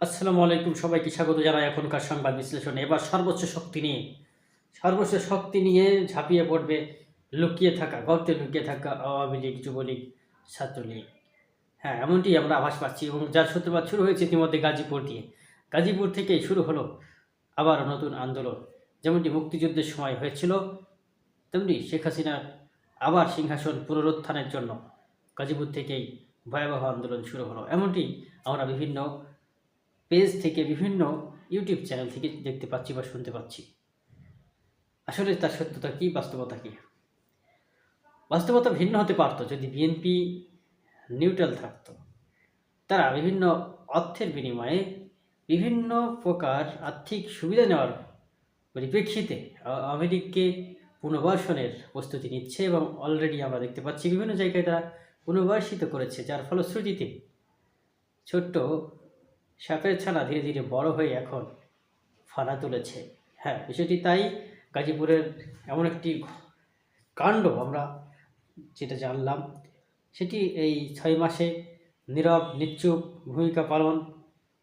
আসসালামু আলাইকুম সবাইকে স্বাগত জানাই এখনকার সংবাদ বিশ্লেষণে। এবার সর্বোচ্চ শক্তি নিয়ে। সর্বোচ্চ শক্তি নিয়ে ঝাঁপিয়ে পড়বে, লুকিয়ে থাকা, গর্তে লুকিয়ে থাকা আওয়ামী লীগ, যুবলীগ, ছাত্রলীগ। হ্যাঁ এমনটি আমরা আভাস পাচ্ছি এবং যার সূত্রপাত শুরু হয়েছে ইতিমধ্যে গাজীপুর দিয়ে। গাজীপুর থেকেই শুরু হলো আবার নতুন আন্দোলন। যেমনটি মুক্তিযুদ্ধের সময় হয়েছিল, তেমনি শেখ হাসিনার আবার সিংহাসন পুনরুত্থানের জন্য গাজীপুর থেকেই ভয়াবহ আন্দোলন শুরু হলো। এমনটি আমরা বিভিন্ন পেজ থেকে বিভিন্ন ইউটিউব চ্যানেল থেকে দেখতে পাচ্ছি বা শুনতে পাচ্ছি। আসলে তার সত্যতা কী, বাস্তবতা কী? বাস্তবতা ভিন্ন হতে পারতো যদি বিএনপি নিউট্রাল থাকতো। তারা বিভিন্ন অর্থের বিনিময়ে বিভিন্ন প্রকার আর্থিক সুবিধা নেওয়ার পরিপ্রেক্ষিতে আ- আওয়ামী লীগকে পুনর্বাসনের প্রস্তুতি নিচ্ছে এবং অলরেডি আমরা দেখতে পাচ্ছি বিভিন্ন জায়গায় তারা পুনর্বাসিত করেছে, যার ফলশ্রুতিতে ছোট্ট সাপের ছানা ধীরে ধীরে বড় হয়ে এখন ফানা তুলেছে। হ্যাঁ বিষয়টি তাই, গাজীপুরের এমন একটি কাণ্ড আমরা যেটা জানলাম, সেটি এই ছয় মাসে নীরব নিশ্চুপ ভূমিকা পালন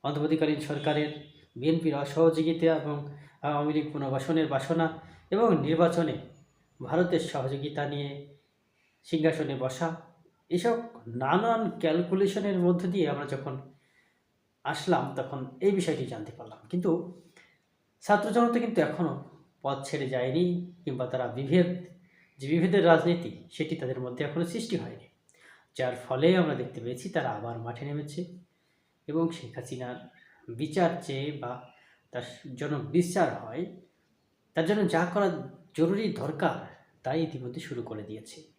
অন্তর্বর্তীকালীন সরকারের, বিএনপির অসহযোগিতা এবং আওয়ামী লীগ পুনর্বাসনের বাসনা এবং নির্বাচনে ভারতের সহযোগিতা নিয়ে সিংহাসনে বসা, এসব নানান ক্যালকুলেশনের মধ্য দিয়ে আমরা যখন আসলাম, তখন এই বিষয়টি জানতে পারলাম। কিন্তু ছাত্র জনতা কিন্তু এখনও পথ ছেড়ে যায়নি কিংবা তারা বিভেদ, যে বিভেদের রাজনীতি, সেটি তাদের মধ্যে এখনও সৃষ্টি হয়নি। যার ফলে আমরা দেখতে পেয়েছি তারা আবার মাঠে নেমেছে এবং শেখ হাসিনার বিচার চেয়ে বা তার জন্য বিচার হয়, তার জন্য যা করা জরুরি দরকার, তাই ইতিমধ্যে শুরু করে দিয়েছে।